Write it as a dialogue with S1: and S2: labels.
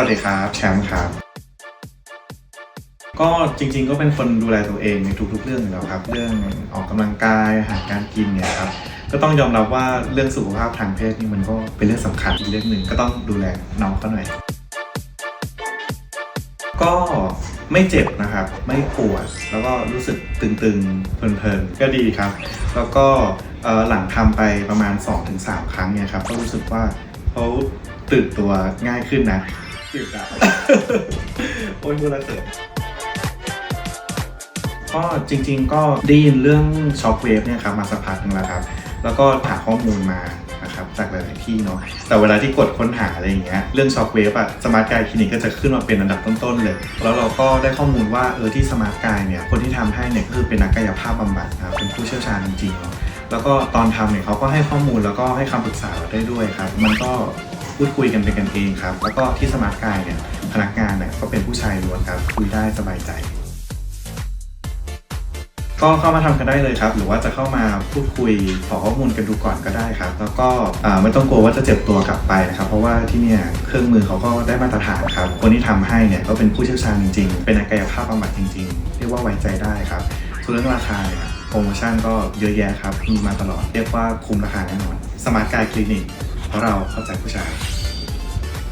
S1: วัสดีครับแชมป์ครับ ก็จริงๆก็เป็นคนดูแลตัวเองในทุกๆเรื่องอยู่แล้วครับ เรื่องออกกำลังกายอาหารการกินเนี่ยครับก็ต้องยอมรับว่าเรื่องสุขภาพทางเพศนี่มันก็เป็นเรื่องสำคัญอีกเรื่องหนึ่งก็ต้องดูแลน้องเขาหน่อยก็ไม่เจ็บนะครับ ไม่ปวดแล้วก็รู้สึกตึงๆเพลินๆก็ดีครับ แล้วก็หลังทำไปประมาณ 2-3 ครั้งเนี่ยครับก็รู้สึกว่าเขาตื่นตัวง่ายขึ้นนะ ตื่นครับโอ้ยมูลเสริมก็จริง ๆ ก็ได้ยินเรื่องช็อคเวฟเนี่ยครับมาสักพักหนึงแล้วครับ แล้วก็หาข้อมูลมานะครับจากหลายๆที่เนาะแต่เวลาที่กดค้นหาอะไรอย่างเงี้ยเรื่องช็อคเวฟอะสมาร์ทกายคลินิกก็จะขึ้นมาเป็นอันดับต้นๆเลย แล้วเราก็ได้ข้อมูลว่าเออที่สมาร์ทกายเนี่ยคนที่ทำให้เนี่ยก็คือเป็นนักกายภาพบำบัดนะครับเป็นผู้เชี่ยวชาญจริงๆเนาะแล้วก็ตอนทำเนี่ยเขาก็ให้ข้อมูลแล้วก็ให้คำปรึกษาเราได้ด้วยครับมันก็ พูดคุยกันเป็นกันเองครับ แล้วก็ที่สมาร์ทกายเนี่ยพนักงานเนี่ยก็เป็นผู้ชายล้วนครับ คุยได้สบายใจ ก็เข้ามาทำกันได้เลยครับ หรือว่าจะเข้ามาพูดคุยขอข้อมูลกันดูก่อนก็ได้ครับ แล้วก็อ่าไม่ต้องกลัวว่าจะเจ็บตัวกลับไปนะครับ เพราะว่าที่เนี่ยเครื่องมือเขาก็ได้มาตรฐานครับ คนที่ทำให้เนี่ยก็เป็นผู้เชี่ยวชาญจริง ๆ เป็นนักกายภาพบำบัดจริง ๆ เรียกว่าไว้ใจได้ครับส่วนเรื่องราคาเนี่ยโปรโมชั่นก็เยอะแยะครับมีมาตลอดเรียกว่าคุ้มราคาแน่นอนสมาร์ทกายคลินิก เพราะเราเข้าใจผู้ชาย